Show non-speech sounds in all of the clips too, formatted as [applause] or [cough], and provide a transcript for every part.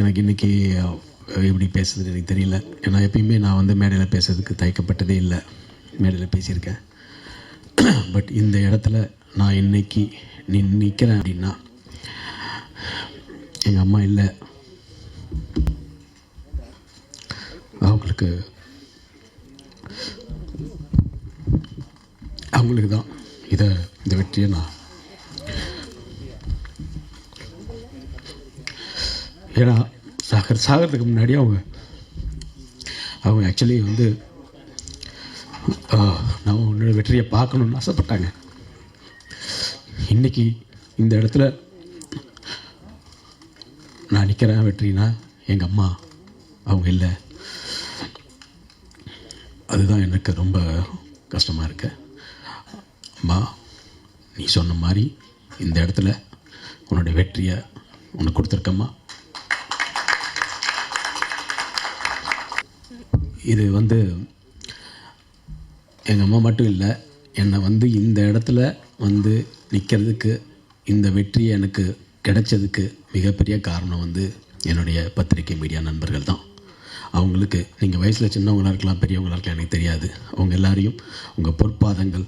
எனக்கு இன்றைக்கி எப்படி பேசுறது எனக்கு தெரியல. ஏன்னா எப்பயுமே நான் வந்து மேடையில் பேசுறதுக்கு தயக்கப்பட்டதே இல்லை. மேடையில் பேசியிருக்கேன். [clears throat] பட் இந்த இடத்துல நான் இன்னைக்கு நீ நிற்கிறேன் அப்படின்னா எங்கள் அம்மா இல்லை. அவங்களுக்கு அவங்களுக்கு தான் இதை இந்த வெற்றியை நான் ஏன்னா சாகர் சாகிறதுக்கு முன்னாடி அவங்க அவங்க ஆக்சுவலி வந்து நான் உன்னோட வெற்றியை பார்க்கணுன்னு ஆசைப்பட்டாங்க. இன்னைக்கு இந்த இடத்துல நான் நிற்கிறேன் வெற்றினா எங்கள் அம்மா அவங்க இல்லை. அதுதான் எனக்கு ரொம்ப கஷ்டமாக இருக்கு. அம்மா நீ சொன்ன மாதிரி இந்த இடத்துல உன்னோட வெற்றியை உனக்கு கொடுத்துருக்கம்மா. இது வந்து எங்கள் அம்மா மட்டும் இல்லை என்னை வந்து இந்த இடத்துல வந்து நிற்கிறதுக்கு இந்த வெற்றி எனக்கு கிடைச்சதுக்கு மிகப்பெரிய காரணம் வந்து என்னுடைய பத்திரிகை மீடியா நண்பர்கள் தான். அவங்களுக்கு நீங்கள் வயசில் சின்னவங்களாக இருக்கலாம் பெரியவங்களாக இருக்கலாம் எனக்கு தெரியாது. அவங்க எல்லாரையும் உங்கள் பொற்பாதங்கள்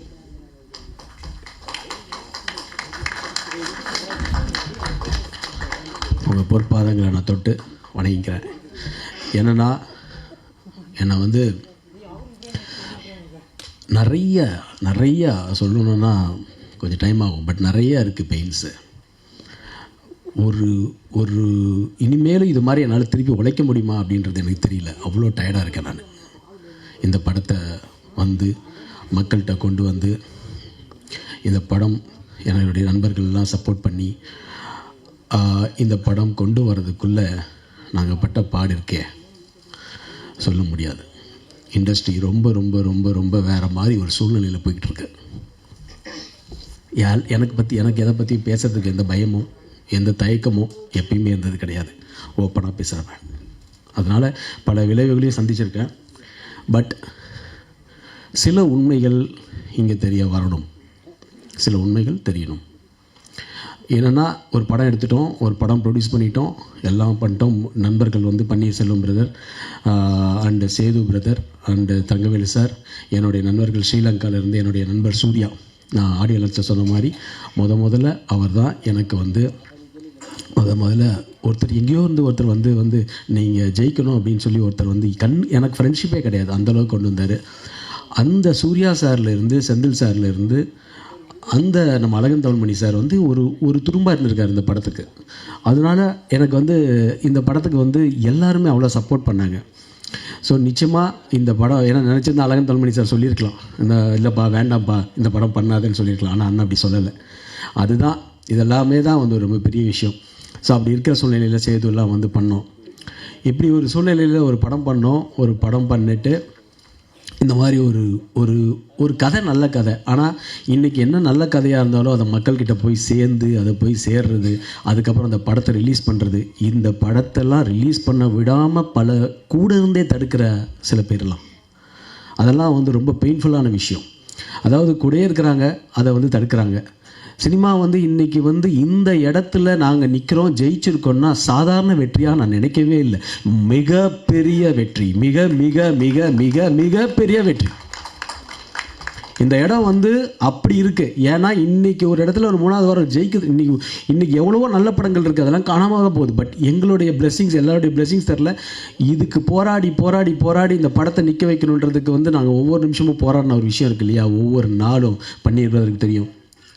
உங்கள் பொற்பாதங்களை நான் தொட்டு வணங்கிக்கிறேன். என்னன்னா என்னை வந்து நிறைய நிறையா சொல்லணுன்னா கொஞ்சம் டைம் ஆகும். பட் நிறைய இருக்குது பெயின்ஸு ஒரு ஒரு இனிமேலும் இது மாதிரி என்னால் திருப்பி உழைக்க முடியுமா அப்படின்றது எனக்கு தெரியல. அவ்வளோ டயர்டாக இருக்கேன் நான். இந்த படத்தை வந்து மக்கள்கிட்ட கொண்டு வந்து இந்த படம் என்னுடைய நண்பர்கள்லாம் சப்போர்ட் பண்ணி இந்த படம் கொண்டு வர்றதுக்குள்ளே நாங்கள் பட்ட பாடு இருக்கே. சொல்ல முடியாது. இண்டஸ்ட்ரி ரொம்ப ரொம்ப ரொம்ப ரொம்ப வேறு மாதிரி ஒரு சூழ்நிலையில் போய்கிட்டு இருக்கு யார் எனக்கு பற்றி எனக்கு எதை பற்றி பேசுறதுக்கு எந்த பயமோ எந்த தயக்கமோ எப்பயுமே இருந்தது கிடையாது. ஓப்பனாக பேசுகிறவன் அதனால் பல விளைவுகளையும் சந்திச்சிருக்கேன். பட் சில உண்மைகள் இங்கே தெரிய வரணும். சில உண்மைகள் தெரியணும். என்னென்னா ஒரு படம் எடுத்துட்டோம் ஒரு படம் ப்ரொடியூஸ் பண்ணிட்டோம் எல்லாம் பண்ணிட்டோம். நண்பர்கள் வந்து Panneerselvam brother and Sethu brother and Thangavelu sir என்னுடைய நண்பர்கள் ஸ்ரீலங்காவிலேருந்து என்னுடைய நண்பர் சூர்யா. நான் ஆடியோ லட்சம் சொன்ன மாதிரி முத முதல்ல அவர் தான் எனக்கு வந்து முத முதல்ல ஒருத்தர் எங்கேயோ இருந்து ஒருத்தர் வந்து வந்து நீங்கள் ஜெயிக்கணும் அப்படின்னு சொல்லி ஒருத்தர் வந்து கண் எனக்கு ஃப்ரெண்ட்ஷிப்பே கிடையாது. அந்தளவுக்கு கொண்டு வந்தார். அந்த சூர்யா சார்லேருந்து செந்தில் சார்லேருந்து அந்த நம்ம அழகன் தமிழ்மணி சார் வந்து ஒரு ஒரு துரும்பாக இருந்திருக்கார் இந்த படத்துக்கு. அதனால எனக்கு வந்து இந்த படத்துக்கு வந்து எல்லாருமே அவ்வளோ சப்போர்ட் பண்ணாங்க. ஸோ நிச்சயமாக இந்த படம் ஏன்னா நினச்சிருந்தா அழகன் தமிழ்மணி சார் சொல்லியிருக்கலாம். இந்த இல்லைப்பா வேண்டாம்ப்பா இந்த படம் பண்ணாதேன்னு சொல்லியிருக்கலாம். ஆனால் அண்ணன் அப்படி சொல்லலை. அதுதான் இதெல்லாமே தான் வந்து ஒரு ரொம்ப பெரிய விஷயம். ஸோ அப்படி இருக்கிற சூழ்நிலையில் சேதுலாம் வந்து பண்ணோம். இப்படி ஒரு சூழ்நிலையில் ஒரு படம் பண்ணோம். ஒரு படம் பண்ணிட்டு இந்த மாதிரி ஒரு ஒரு ஒரு கதை நல்ல கதை. ஆனால் இன்றைக்கி என்ன நல்ல கதையாக இருந்தாலும் அதை மக்கள்கிட்ட போய் சேர்ந்து அதை போய் சேர்றது அதுக்கப்புறம் அந்த படத்தை ரிலீஸ் பண்ணுறது இந்த படத்தெல்லாம் ரிலீஸ் பண்ண விடாமல் பல கூட இருந்தே தடுக்கிற சில பேர்லாம் அதெல்லாம் வந்து ரொம்ப பெயின்ஃபுல்லான விஷயம். அதாவது கூடயே இருக்கிறாங்க அதை வந்து தடுக்கிறாங்க. சினிமா வந்து இன்னைக்கு வந்து இந்த இடத்துல நாங்கள் நிற்கிறோம் ஜெயிச்சிருக்கோம்னா சாதாரண வெற்றியாக நான் நினைக்கவே இல்லை. மிகப்பெரிய வெற்றி. மிக மிக மிக மிக மிகப்பெரிய வெற்றி. இந்த இடம் வந்து அப்படி இருக்கு. ஏன்னா இன்னைக்கு ஒரு இடத்துல ஒரு மூணாவது வாரம் ஜெயிக்குது. இன்னைக்கு இன்னைக்கு எவ்வளவோ நல்ல படங்கள் இருக்குது அதெல்லாம் காணாம போகுது. பட் எங்களுடைய பிளெஸிங்ஸ் எல்லாருடைய பிளெஸிங்ஸ் தெரில இதுக்கு போராடி போராடி போராடி இந்த படத்தை நிற்க வைக்கணுன்றதுக்கு வந்து நாங்கள் ஒவ்வொரு நிமிஷமும் போராடின ஒரு விஷயம் இருக்கு இல்லையா? ஒவ்வொரு நாளும் பண்ணிடுறதுக்கு தெரியும்.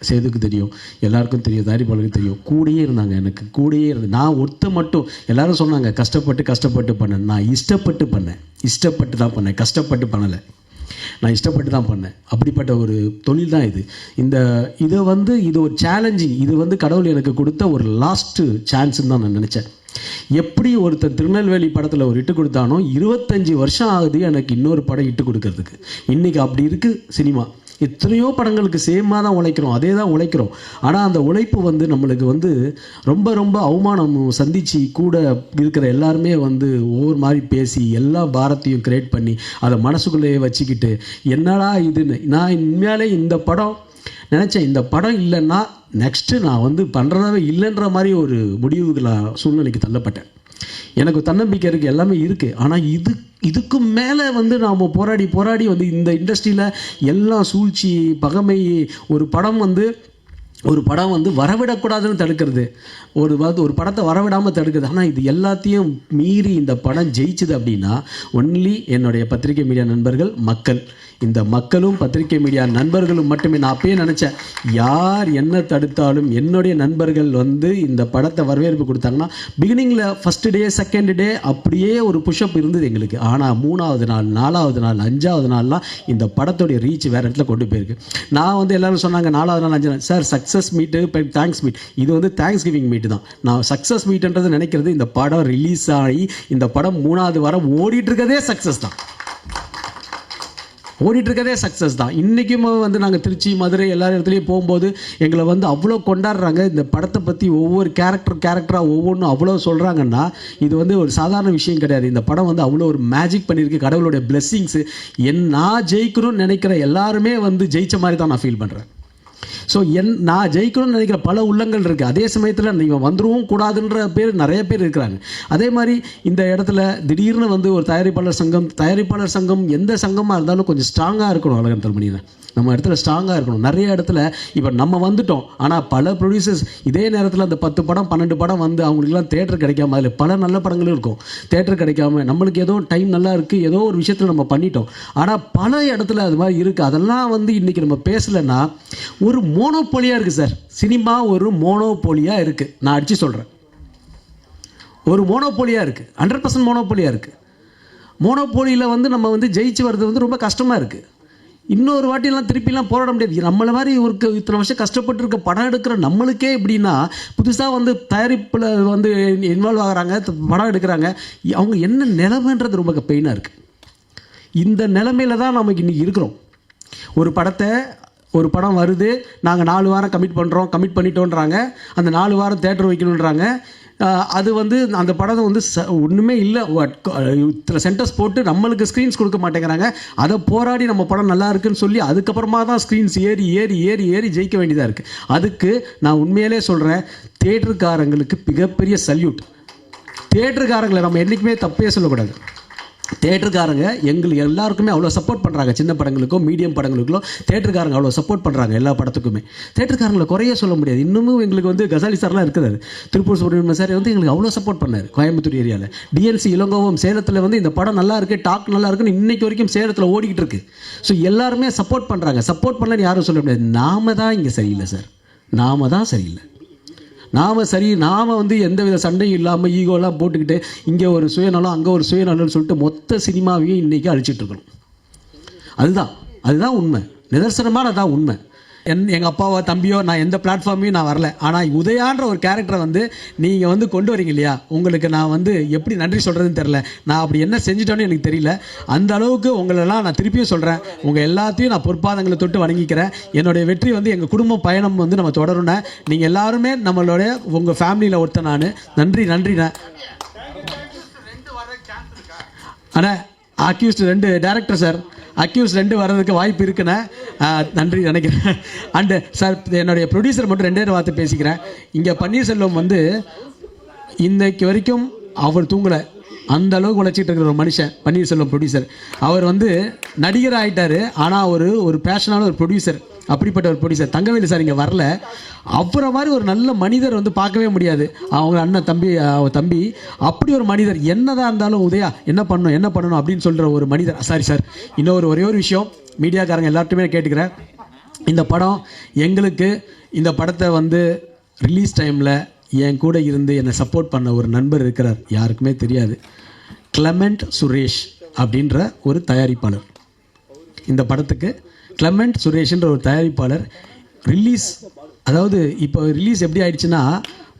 சேதுக்கு தெரியும் எல்லாருக்கும் தெரியும் தாரிபாலுக்கு தெரியும். கூடயே இருந்தாங்க எனக்கு கூடயே இருந்து நான் ஒருத்த மட்டும் எல்லாரும் சொன்னாங்க கஷ்டப்பட்டு கஷ்டப்பட்டு பண்ணேன். நான் இஷ்டப்பட்டு பண்ணேன். இஷ்டப்பட்டு தான் பண்ணேன். கஷ்டப்பட்டு பண்ணலை. நான் இஷ்டப்பட்டு தான் பண்ணேன். அப்படிப்பட்ட ஒரு தொழில் தான் இது. இந்த இதை வந்து இது ஒரு சேலஞ்சிங் இது வந்து கடவுள் எனக்கு கொடுத்த ஒரு லாஸ்ட்டு சான்ஸ்ன்னு தான் நான் நினச்சேன். எப்படி ஒருத்தர் திருநெல்வேலி படத்தில் ஒரு இட்டு கொடுத்தானோ இருபத்தஞ்சி வருஷம் ஆகுது எனக்கு இன்னொரு படம் இட்டு கொடுக்கறதுக்கு. இன்றைக்கி அப்படி இருக்குது சினிமா. எத்தனையோ படங்களுக்கு சேமாக தான் உழைக்கிறோம். அதே தான் உழைக்கிறோம். ஆனால் அந்த உழைப்பு வந்து நம்மளுக்கு வந்து ரொம்ப ரொம்ப அவமானம் சந்தித்து கூட இருக்கிற எல்லாருமே வந்து ஒவ்வொரு மாதிரி பேசி எல்லா பாரத்தையும் கிரியேட் பண்ணி அதை மனசுக்குள்ளேயே வச்சுக்கிட்டு என்னடா இதுன்னு? நான் உண்மையாலே இந்த படம் நினச்சேன். இந்த படம் இல்லைன்னா நெக்ஸ்ட்டு நான் வந்து பண்ணுறதாவே இல்லைன்ற மாதிரி ஒரு முடிவுகளாக சூழ்நிலைக்கு தள்ளப்பட்டேன். எனக்கு தன்னம்பிக்கை இருக்குது எல்லாமே இருக்குது ஆனால் இது இதுக்கு மேலே வந்து நாம் போராடி போராடி வந்து இந்த இண்டஸ்ட்ரியில் எல்லாம் சூழ்ச்சி பகமை ஒரு படம் வந்து ஒரு படம் வந்து வரவிடக்கூடாதுன்னு தடுக்கிறது. ஒரு ஒரு படத்தை வரவிடாமல் தடுக்கிறது. ஆனால் இது எல்லாத்தையும் மீறி இந்த படம் ஜெயிச்சுது அப்படின்னா ஒன்லி என்னுடைய பத்திரிகை மீடியா நண்பர்கள் மக்கள். இந்த மக்களும் பத்திரிகை மீடியா நண்பர்களும் மட்டுமே. நான் அப்பயே நினச்சேன் யார் என்ன தடுத்தாலும் என்னுடைய நண்பர்கள் வந்து இந்த படத்தை வரவேற்பு கொடுத்தாங்கன்னா பிகினிங்கில் ஃபஸ்ட்டு டே செகண்ட் டே அப்படியே ஒரு புஷ்அப் இருந்தது எங்களுக்கு. ஆனால் மூணாவது நாள் நாலாவது நாள் அஞ்சாவது நாள்லாம் இந்த படத்துடைய ரீச் வேறு இடத்துல கொண்டு போயிருக்கு. நான் வந்து எல்லாரும் சொன்னாங்க நாலாவது நாள் அஞ்சு நாள். Sir success meet thanks meet இது வந்து தேங்க்ஸ் கிவிங் மீட் தான். நான் சக்ஸஸ் மீட்டுன்றது நினைக்கிறது இந்த படம் ரிலீஸ் ஆகி இந்த படம் மூணாவது வாரம் ஓடிட்டு இருக்கதே சக்ஸஸ் தான். ஓடிட்டுருக்கதே சக்ஸஸ் தான். இன்றைக்கும் வந்து நாங்கள் திருச்சி மதுரை எல்லா இடத்துலையும் போகும்போது எங்களை வந்து அவ்வளோ கொண்டாடுறாங்க. இந்த படத்தை பற்றி ஒவ்வொரு கேரக்டர் கேரக்டராக ஒவ்வொன்றும் அவ்வளோ சொல்கிறாங்கன்னா இது வந்து ஒரு சாதாரண விஷயம் கிடையாது. இந்த படம் வந்து அவ்வளோ ஒரு மேஜிக் பண்ணியிருக்கு. கடவுளுடைய பிளெஸ்ஸிங்ஸு என் நான் ஜெயிக்கணும்னு நினைக்கிற எல்லாருமே வந்து ஜெயிச்ச மாதிரி தான் நான் ஃபீல் பண்ணுறேன் ஸோ என் நான் ஜெயிக்கணும்னு நினைக்கிற பல உள்ளங்கள் இருக்குது அதே சமயத்தில் நீங்கள் வந்துடவும் கூடாதுன்ற பேர் நிறைய பேர் இருக்கிறாங்க. அதே மாதிரி இந்த இடத்துல திடீர்னு வந்து ஒரு தயாரிப்பாளர் சங்கம் தயாரிப்பாளர் சங்கம் எந்த சங்கமாக இருந்தாலும் கொஞ்சம் ஸ்ட்ராங்காக இருக்கணும் அழகன் தலைமணியில் நம்ம இடத்துல ஸ்ட்ராங்காக இருக்கணும். நிறைய இடத்துல இப்போ நம்ம வந்துட்டோம். ஆனால் பல ப்ரொடியூசர்ஸ் இதே நேரத்தில் அந்த பத்து படம் பன்னெண்டு படம் வந்து அவங்களுக்குலாம் தேட்டர் கிடைக்காம அதில் பல நல்ல படங்களும் இருக்கும். தேட்டர் கிடைக்காம நம்மளுக்கு ஏதோ டைம் நல்லா இருக்குது ஏதோ ஒரு விஷயத்தில் நம்ம பண்ணிட்டோம். ஆனால் பல இடத்துல அது மாதிரி இருக்குது அதெல்லாம் வந்து இன்றைக்கி நம்ம பேசலைன்னா ஒரு மோனோபோலியாக இருக்குது சார். சினிமா ஒரு மோனோபோலியாக இருக்குது நான் அடித்து சொல்கிறேன் ஒரு மோனோபோலியாக இருக்குது ஹண்ட்ரட் பர்சன்ட் மோனோபோலியாக இருக்குது மோனோபோலியில் வந்து நம்ம வந்து ஜெயிச்சு வர்றது வந்து ரொம்ப கஷ்டமாக இருக்குது இன்னொரு வாட்டிலாம் திருப்பிலாம் போராட முடியாது. நம்மளை மாதிரி ஒரு இத்தனை வருஷம் கஷ்டப்பட்டுருக்க படம் எடுக்கிற நம்மளுக்கே எப்படின்னா புதுசாக வந்து தயாரிப்பில் வந்து இன்வால்வ் ஆகுறாங்க படம் எடுக்கிறாங்க. அவங்க என்ன நிலைமைன்றது ரொம்ப பெயினாக இருக்குது இந்த நிலமையில தான் நமக்கு இன்றைக்கி இருக்கிறோம். ஒரு படத்தை ஒரு படம் வருது நாங்கள் நாலு வாரம் கமிட் பண்ணுறோம் கமிட் பண்ணிட்டோன்றாங்க. அந்த நாலு வாரம் தேட்டர் வைக்கணுன்றாங்க. அது வந்து அந்த படம் வந்து ச ஒன்றுமே இல்லை. இத்தனை சென்டர்ஸ் போட்டு நம்மளுக்கு ஸ்க்ரீன்ஸ் கொடுக்க மாட்டேங்கிறாங்க. அதை போராடி நம்ம படம் நல்லா இருக்குன்னு சொல்லி அதுக்கப்புறமா தான் ஸ்க்ரீன்ஸ் ஏறி ஏறி ஏறி ஏறி ஜெயிக்க வேண்டியதாக இருக்குது அதுக்கு நான் உண்மையிலே சொல்கிறேன் தேட்டருக்காரங்களுக்கு மிகப்பெரிய சல்யூட் தேட்டருக்காரங்களை நம்ம என்றைக்குமே தப்பே சொல்லக்கூடாது. தேட்டருக்காரங்க எங்களுக்கு எல்லாருக்குமே அவ்வளோ சப்போர்ட் பண்ணுறாங்க சின்ன படங்களுக்கோ மீடியம் படங்களுக்கோ தேட்டருக்காரங்க அவ்வளோ சப்போர்ட் பண்ணுறாங்க எல்லா படத்துக்குமே. தேட்டருக்காரங்களை குறைய சொல்ல முடியாது. இன்னமும் எங்களுக்கு வந்து கசாலி சார்லாம் இருக்கிறாரு. திருப்பூர் சுப்ரமணியம் சார் வந்து எங்களுக்கு அவ்வளோ சப்போர்ட் பண்ணார் கோயம்புத்தூர் ஏரியாவில் டிஎன்சி இளங்கோவம் சேலத்தில் வந்து இந்த படம் நல்லா இருக்குது டாக் நல்லா இருக்குன்னு இன்னைக்கு வரைக்கும் சேலத்தில் ஓடிக்கிட்டு இருக்கு. ஸோ எல்லாருமே சப்போர்ட் பண்ணுறாங்க சப்போர்ட் பண்ணலன்னு யாரும் சொல்ல முடியாது. நாம தான் இங்கே சரியில்லை சார் நாம தான் சரியில்லை. நாம் சரி நாம் வந்து எந்த வித சண்டையும் இல்லாமல் ஈகோலாம் போட்டுக்கிட்டு இங்கே ஒரு சுயநலம் அங்கே ஒரு சுயநலம்னு சொல்லிட்டு மொத்த சினிமாவையும் இன்றைக்கி அழிச்சிட்டு இருக்கிறோம் அதுதான். அதுதான் உண்மை. நிதர்சனமான அதான் உண்மை. என் எங்கள் அப்பாவோ தம்பியோ நான் எந்த பிளாட்ஃபார்மையும் நான் வரல. ஆனால் உதயான்ற ஒரு கேரக்டரை வந்து நீங்கள் வந்து கொண்டு வரீங்க இல்லையா? உங்களுக்கு நான் வந்து எப்படி நன்றி சொல்கிறதுன்னு தெரில நான் அப்படி என்ன செஞ்சிட்டோன்னு எனக்கு தெரியல. அந்த அளவுக்கு உங்களெல்லாம் நான் திருப்பியும் சொல்கிறேன் உங்கள் எல்லாத்தையும் நான் பொற்பாதங்களை தொட்டு வணங்கிக்கிறேன். என்னுடைய வெற்றி வந்து எங்கள் குடும்ப பயணம் வந்து நம்ம தொடரணும் நீங்கள் எல்லாருமே நம்மளுடைய உங்கள் ஃபேமிலியில் ஒருத்தன் நான். நன்றி நன்றிண்ணே அண்ணா அக்யூஸ்ட் ரெண்டு டேரக்டர் சார் அக்யூஸ் ரெண்டு வர்றதுக்கு வாய்ப்பு இருக்குண்ணே நன்றி நினைக்கிறேன். அண்டு சார் என்னுடைய ப்ரொடியூசர் மட்டும் ரெண்டே வார்த்தை பேசிக்கிறேன். இங்கே பன்னீர்செல்வம் வந்து இன்னைக்கு வரைக்கும் அவர் தூங்கலை. அந்த அளவுக்கு உழைச்சிட்டு இருக்கிற ஒரு மனுஷன் பன்னீர்செல்வம் ப்ரொடியூசர் அவர் வந்து நடிகர் ஆகிட்டார் ஆனால் ஒரு ஒரு பேஷனான ஒரு ப்ரொடியூசர் அப்படிப்பட்ட ஒரு ப்ரொடியூசர் தங்கவேலு சார் இங்கே வரல. அவரை மாதிரி ஒரு நல்ல மனிதர் வந்து பார்க்கவே முடியாது. அவங்க அண்ணன் தம்பி தம்பி அப்படி ஒரு மனிதர் என்னதான் இருந்தாலும் உதயா என்ன பண்ணணும் என்ன பண்ணணும் அப்படின்னு சொல்கிற ஒரு மனிதர். சாரி சார் இன்னொரு ஒரே ஒரு விஷயம். மீடியாக்காரங்க எல்லார்ட்டுமே கேட்டுக்கிறேன். இந்த படம் எங்களுக்கு இந்த படத்தை வந்து ரிலீஸ் டைமில் என் கூட இருந்து என்னை சப்போர்ட் பண்ண ஒரு நண்பர் இருக்கிறார். யாருக்குமே தெரியாது. கிளமெண்ட் சுரேஷ் அப்படின்ற ஒரு தயாரிப்பாளர். இந்த படத்துக்கு கிளமெண்ட் சுரேஷ்ன்ற ஒரு தயாரிப்பாளர் ரிலீஸ் அதாவது இப்போ ரிலீஸ் எப்படி ஆயிடுச்சுன்னா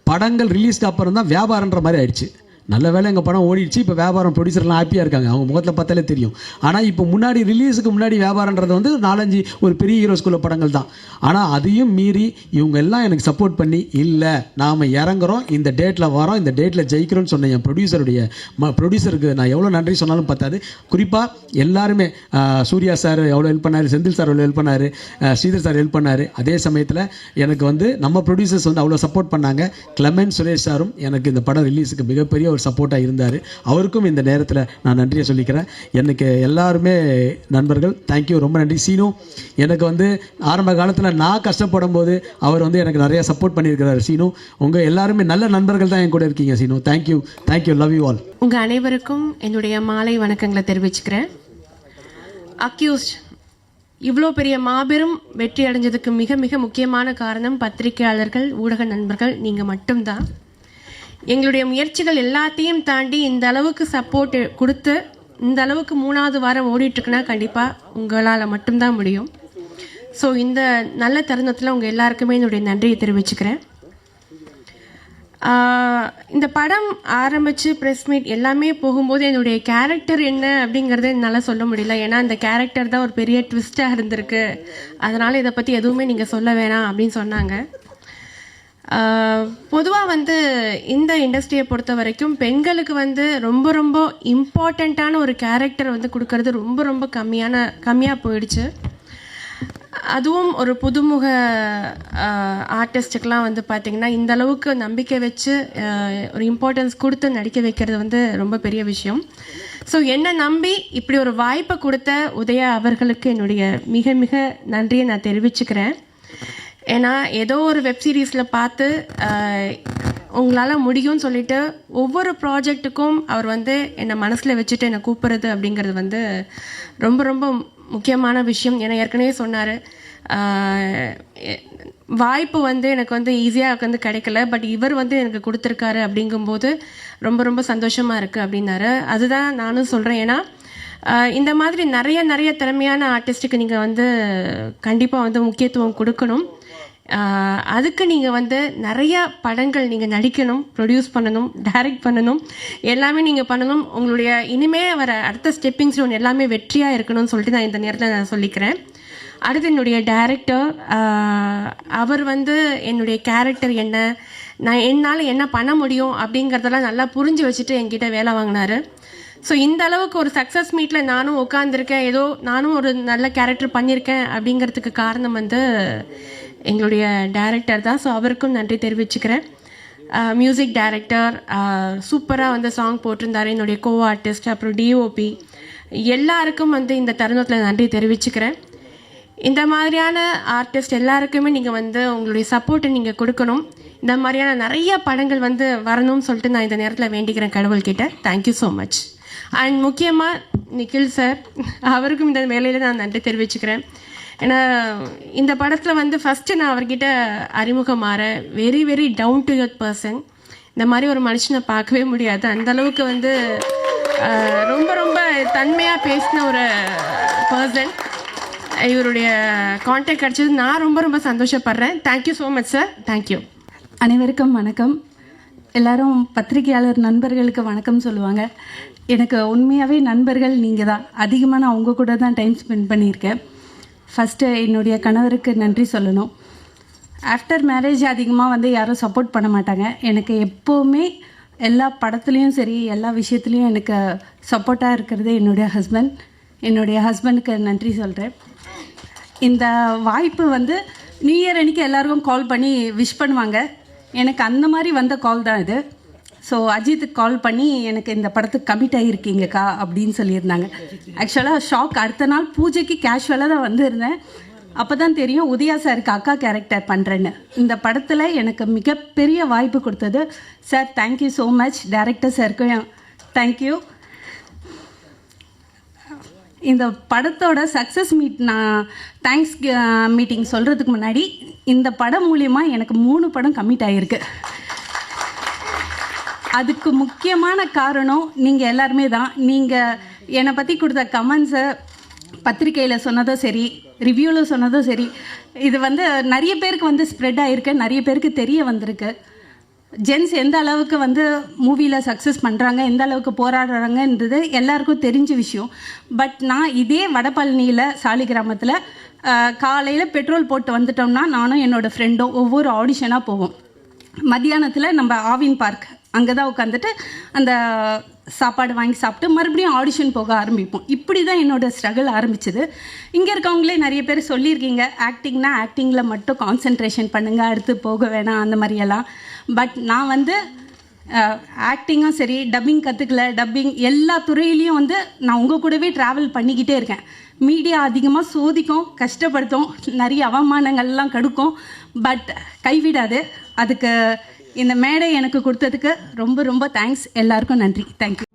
படங்கள் ரிலீஸ்க்கு அப்புறம் தான் வியாபாரன்ற மாதிரி ஆயிடுச்சு. நல்ல வேலை எங்கள் படம் ஓடிடுச்சு இப்போ வியாபாரம் ப்ரொடியூசர்லாம் ஹாப்பியாக இருக்காங்க. அவங்க முகத்தில் பார்த்தாலே தெரியும். ஆனால் இப்போ முன்னாடி ரிலீஸுக்கு முன்னாடி வியாபாரன்றது வந்து நாலஞ்சு ஒரு பெரிய ஹீரோஸ்குள்ள படங்கள் தான். ஆனால் அதையும் மீறி இவங்க எல்லாம் எனக்கு சப்போர்ட் பண்ணி இல்லை நாம் இறங்குறோம் இந்த டேட்டில் வரோம் இந்த டேட்டில் ஜெயிக்கிறோம்னு சொன்ன என் ப்ரொடியூசருடைய ம ப்ரொடியூசருக்கு நான் எவ்வளோ நன்றி சொன்னாலும் பார்த்தாது குறிப்பாக எல்லாருமே சூர்யா சார் எவ்வளோ ஹெல்ப் பண்ணார் செந்தில் சார் எவ்வளோ ஹெல்ப் பண்ணார் ஸ்ரீதர் சார் ஹெல்ப் பண்ணார். அதே சமயத்தில் எனக்கு வந்து நம்ம ப்ரொடியூசர்ஸ் வந்து அவ்வளோ சப்போர்ட் பண்ணாங்க. கிளமென் சுரேஷ் சாரும் எனக்கு இந்த படம் ரிலீஸுக்கு மிகப்பெரிய ஒரு சப்போர்ட்டாக இருந்தார். அவருக்கும் இந்த நேரத்தில் நான் நன்றியை சொல்லிக்கிறேன். எனக்கு எல்லாருமே நண்பர்கள் தேங்க்யூ ரொம்ப நன்றி. சீனு எனக்கு வந்து ஆரம்ப காலத்தில் நான் கஷ்டப்படும் போது அவர் வந்து எனக்கு நிறைய சப்போர்ட் பண்ணியிருக்கிறார். சீனு உங்கள் எல்லாருமே நல்ல நண்பர்கள் தான் என் கூட இருக்கீங்க Seenu. Thank you thank you love you all உங்கள் அனைவருக்கும் என்னுடைய மாலை வணக்கங்களை தெரிவிச்சுக்கிறேன். அக்யூஸ்ட் இவ்வளோ பெரிய மாபெரும் வெற்றி அடைஞ்சதுக்கு மிக மிக முக்கியமான காரணம் பத்திரிகையாளர்கள் ஊடக நண்பர்கள் நீங்கள் மட்டும்தான். எங்களுடைய முயற்சிகள் எல்லாத்தையும் தாண்டி இந்த அளவுக்கு சப்போர்ட் கொடுத்து இந்த அளவுக்கு மூணாவது வாரம் ஓடிட்டுருக்குன்னா கண்டிப்பாக உங்களால் மட்டும்தான் முடியும். ஸோ இந்த நல்ல தருணத்தில் உங்கள் எல்லாருக்குமே என்னுடைய நன்றியை தெரிவிச்சுக்கிறேன். இந்த படம் ஆரம்பித்து ப்ரெஸ் மீட் எல்லாமே போகும்போது என்னுடைய கேரக்டர் என்ன அப்படிங்கிறத என்னால் சொல்ல முடியல. ஏன்னா இந்த கேரக்டர் தான் ஒரு பெரிய ட்விஸ்ட்டாக இருந்திருக்கு. அதனால் இதை பற்றி எதுவுமே நீங்கள் சொல்ல வேணாம் அப்படின்னு சொன்னாங்க. பொதுவாக வந்து இந்த இண்டஸ்ட்ரியை பொறுத்த வரைக்கும் பெண்களுக்கு வந்து ரொம்ப ரொம்ப இம்பார்ட்டண்ட்டான ஒரு கேரக்டர் வந்து கொடுக்கறது ரொம்ப ரொம்ப கம்மியான கம்மியாக போயிடுச்சு. அதுவும் ஒரு புதுமுக ஆர்டிஸ்ட்டுக்கெலாம் வந்து பார்த்திங்கன்னா இந்த அளவுக்கு நம்பிக்கை வச்சு ஒரு இம்பார்ட்டன்ஸ் கொடுத்து நடிக்க வைக்கிறது வந்து ரொம்ப பெரிய விஷயம். ஸோ என்னை நம்பி இப்படி ஒரு வாய்ப்பை கொடுத்த உதயா அவர்களுக்கு என்னுடைய மிக மிக நன்றியை நான் தெரிவிச்சுக்கிறேன். ஏன்னா ஏதோ ஒரு வெப் சீரிஸில் பார்த்து உங்களால் முடியும்னு சொல்லிட்டு ஒவ்வொரு ப்ராஜெக்ட்டுக்கும் அவர் வந்து என்னை மனசில் வச்சுட்டு என்னை கூப்பிட்றது அப்படிங்கிறது வந்து ரொம்ப ரொம்ப முக்கியமான விஷயம். ஏன்னா ஏற்கனவே சொன்னார். வாய்ப்பு வந்து எனக்கு வந்து ஈஸியாக வந்து கிடைக்கல. பட் இவர் வந்து எனக்கு கொடுத்துருக்காரு அப்படிங்கும்போது ரொம்ப ரொம்ப சந்தோஷமாக இருக்குது அப்படின்னாரு. அதுதான் நானும் சொல்கிறேன் ஏன்னா இந்த மாதிரி நிறைய நிறைய திறமையான ஆர்டிஸ்ட்டுக்கு நீங்கள் வந்து கண்டிப்பாக வந்து முக்கியத்துவம் கொடுக்கணும். அதுக்கு நீங்கள் வந்து நிறைய படங்கள் நீங்கள் நடிக்கணும் ப்ரொடியூஸ் பண்ணணும் டைரக்ட் பண்ணணும். எல்லாமே நீங்கள் பண்ணணும். உங்களுடைய இனிமே வர அடுத்த ஸ்டெப்பிங் ஸ்டோன் எல்லாமே வெற்றியாக இருக்கணும்னு சொல்லிட்டு நான் இந்த நேரத்தில் நான் சொல்லிக்கிறேன். அடுத்து என்னுடைய டேரக்டர் அவர் வந்து என்னுடைய கேரக்டர் என்ன நான் என்னால் என்ன பண்ண முடியும் அப்படிங்கிறதெல்லாம் நல்லா புரிஞ்சு வச்சுட்டு என்கிட்ட வேலை வாங்கினாரு. ஸோ இந்த அளவுக்கு ஒரு சக்ஸஸ் மீட்டில் நானும் உட்காந்துருக்கேன் ஏதோ நானும் ஒரு நல்ல கேரக்டர் பண்ணியிருக்கேன் அப்படிங்கிறதுக்கு காரணம் வந்து எங்களுடைய டைரக்டர் தான். ஸோ அவருக்கும் நன்றி தெரிவிச்சுக்கிறேன். மியூசிக் டைரக்டர் சூப்பராக வந்து சாங் போட்டிருந்தாரு. என்னுடைய கோ ஆர்டிஸ்ட் அப்புறம் டிஓபி எல்லாருக்கும் வந்து இந்த தருணத்தில் நன்றி தெரிவிச்சுக்கிறேன். இந்த மாதிரியான ஆர்டிஸ்ட் எல்லாருக்குமே நீங்கள் வந்து உங்களுடைய சப்போர்ட்டை நீங்கள் கொடுக்கணும். இந்த மாதிரியான நிறைய படங்கள் வந்து வரணும்னு சொல்லிட்டு நான் இந்த நேரத்தில் வேண்டிக்கிறேன் கடவுள்கிட்ட. தேங்க்யூ ஸோ மச் அண்ட் முக்கியமாக நிக்கில் சார் அவருக்கும் இந்த வேலையில் நான் நன்றி தெரிவிச்சுக்கிறேன். ஏன்னா இந்த படத்தில் வந்து ஃபஸ்ட்டு நான் அவர்கிட்ட அறிமுகமாற very very down to earth person இந்த மாதிரி ஒரு மனுஷனை பார்க்கவே முடியாது. அந்த அளவுக்கு வந்து ரொம்ப ரொம்ப தன்மையாக பேசின ஒரு பர்சன் இவருடைய கான்டாக்ட் கிடச்சது. நான் ரொம்ப ரொம்ப சந்தோஷப்படுறேன். Thank you so much sir thank you அனைவருக்கும் வணக்கம். எல்லாரும் பத்திரிகையாளர் நண்பர்களுக்கு வணக்கம் சொல்லுவாங்க. எனக்கு உண்மையாகவே நண்பர்கள் நீங்கள் தான் அதிகமாக நான் உங்கள் கூட தான் டைம் ஸ்பெண்ட் பண்ணியிருக்கேன். ஃபஸ்ட்டு என்னுடைய கணவருக்கு நன்றி சொல்லணும். ஆஃப்டர் மேரேஜ் அதிகமாக வந்து யாரும் சப்போர்ட் பண்ண மாட்டாங்க. எனக்கு எப்போவுமே எல்லா படத்துலேயும் சரி எல்லா விஷயத்துலேயும் எனக்கு சப்போர்ட்டாக இருக்கிறது என்னுடைய ஹஸ்பண்ட் என்னுடைய ஹஸ்பண்டுக்கு நன்றி சொல்கிறேன் இந்த வாய்ப்பு வந்து நியூ இயர் அன்னைக்கு எல்லாருக்கும் கால் பண்ணி விஷ் பண்ணுவாங்க. எனக்கு அந்த மாதிரி வந்த கால் தான் இது. ஸோ அஜித்துக்கு கால் பண்ணி எனக்கு இந்த படத்துக்கு கமிட் ஆகியிருக்கீங்கக்கா அப்படின்னு சொல்லியிருந்தாங்க. ஆக்சுவலாக ஷாக் அடுத்த நாள் பூஜைக்கு கேஷுவலாக தான் வந்திருந்தேன். அப்போ தான் தெரியும் உதயா சாருக்கு அக்கா கேரக்டர் பண்ணுறேன்னு இந்த படத்தில் எனக்கு மிகப்பெரிய வாய்ப்பு கொடுத்தது. Sir thank you so much director சாருக்கும் தேங்க்யூ இந்த படத்தோட சக்ஸஸ் மீட் நான் தேங்க்ஸ் மீட்டிங் uh, சொல்கிறதுக்கு முன்னாடி இந்த படம் மூலிமா எனக்கு மூணு படம் கம்மிட் ஆகிருக்கு அதுக்கு முக்கியமான காரணம் நீங்கள் எல்லாருமே தான். நீங்கள் என்னை பற்றி கொடுத்த கமெண்ட்ஸை பத்திரிக்கையில் சொன்னதும் சரி ரிவ்யூவில் சொன்னதும் சரி இது வந்து நிறைய பேருக்கு வந்து ஸ்ப்ரெட் ஆகிருக்கு நிறைய பேருக்கு தெரிய வந்திருக்கு. ஜென்ஸ் எந்த அளவுக்கு வந்து மூவியில் சக்ஸஸ் பண்ணுறாங்க எந்த அளவுக்கு போராடுறாங்கன்றது எல்லாருக்கும் தெரிஞ்ச விஷயம். பட் நான் இதே வடபழனியில் சாலி கிராமத்தில் காலையில் பெட்ரோல் போட்டு வந்துட்டோம்னா நானும் என்னோடய ஃப்ரெண்டும் ஒவ்வொரு ஆடிஷனாக போவோம். மத்தியானத்தில் நம்ம ஆவின் பார்க் அங்கே தான் உட்காந்துட்டு அந்த சாப்பாடு வாங்கி சாப்பிட்டு மறுபடியும் ஆடிஷன் போக ஆரம்பிப்போம். இப்படி தான் என்னோடய ஸ்ட்ரகிள் ஆரம்பிச்சது. இங்கே இருக்கவங்களே நிறைய பேர் சொல்லியிருக்கீங்க ஆக்டிங்னா ஆக்டிங்கில் மட்டும் கான்சென்ட்ரேஷன் பண்ணுங்கள் அடுத்து போக வேணாம் அந்த மாதிரியெல்லாம் பட் நான் வந்து ஆக்டிங்கும் சரி டப்பிங் கற்றுக்கல டப்பிங் எல்லா துறையிலையும் வந்து நான் உங்கள் கூடவே ட்ராவல் பண்ணிக்கிட்டே இருக்கேன். மீடியா அதிகமாக சோதிக்கும் கஷ்டப்படுத்தும் நிறைய அவமானங்கள்லாம் கடுக்கும். பட் கைவிடாது. அதுக்கு இந்த மேடை எனக்கு கொடுத்ததுக்கு ரொம்ப ரொம்ப தேங்க்ஸ் எல்லாருக்கும் நன்றி. தேங்க்யூ